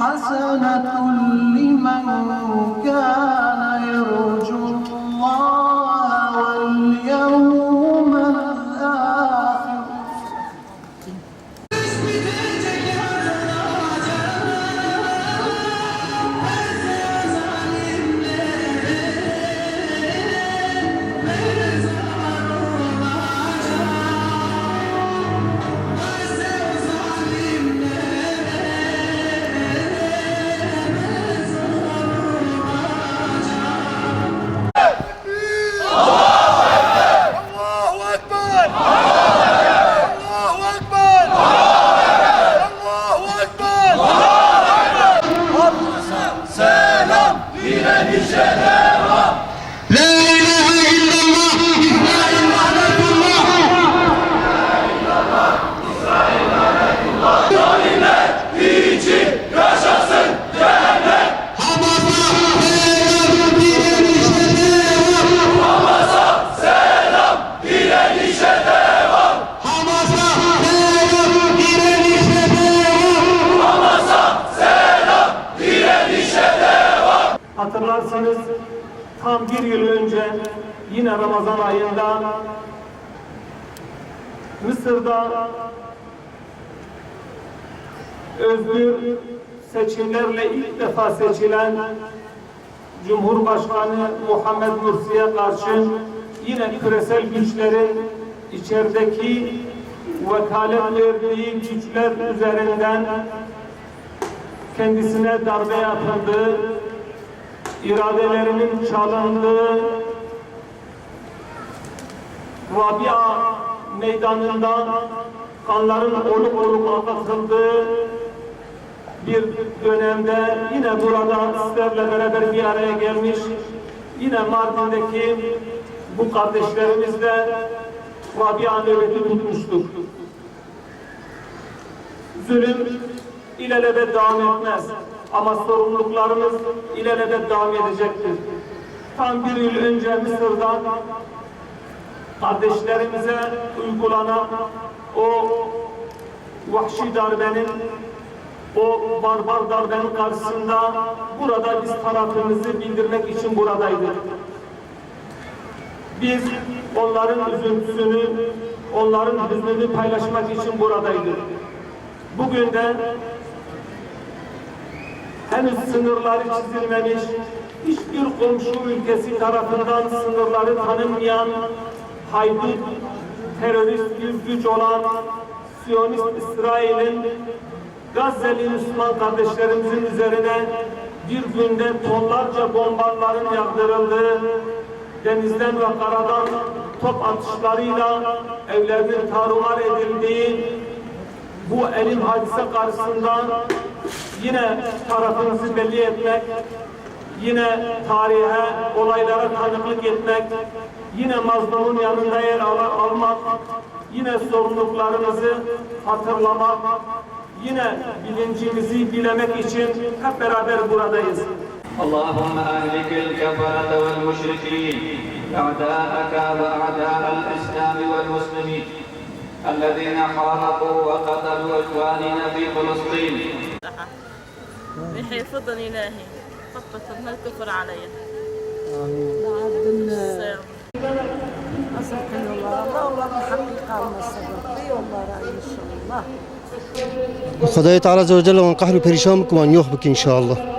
حسنة لمن Hatırlarsanız tam bir yıl önce yine Ramazan ayında Mısır'da özgür seçimlerle ilk defa seçilen Cumhurbaşkanı Muhammed Mursi'ye karşı yine küresel güçlerin içerideki vekalet verdiği güçler üzerinden kendisine darbe yapıldı, iradelerinin çalındığı, Rabia meydanında kanların oluk oluk akıtıldığı bir dönemde yine burada sizlerle beraber bir araya gelmiş, yine Mardin'deki bu kardeşlerimizle Rabia nöbeti tutmuştuk. Zulüm ilelebet devam etmez. Ama sorumluluklarımız ilelebet devam edecektir. Tam bir yıl önce Mısır'da kardeşlerimize uygulanan o vahşi darbenin, o barbar darbenin karşısında burada biz tarafımızı bildirmek için buradaydık. Biz onların üzüntüsünü, onların hüznünü paylaşmak için buradaydık. Bugün de henüz sınırları çizilmemiş, hiçbir komşu ülkesi tarafından sınırları tanınmayan haydut, terörist bir güç olan Siyonist İsrail'in Gazze'li Müslüman kardeşlerimizin üzerine bir günde tonlarca bombaların yağdırıldığı, denizden ve karadan top atışlarıyla evlerinin tarumar edildiği, bu elim hadise karşısında yine tarafımızı belli etmek, yine tarihe, olaylara tanıklık etmek, yine mazlumun yanında yer al- almak, yine sorumluluklarımızı hatırlamak, yine bilincimizi bilemek için hep beraber buradayız. اللهم أهلك الكفرة والمشركين أعداءك وأعداء الإسلام والمسلمين الذين حاربوا وقتلوا إخواننا في فلسطين الجنة من حيث فضل إلهي. ما الكفر علي. آمين. الله والله حقيقة والله إن شاء الله. عز وجل من قهر و پریشان بکن إن شاء الله.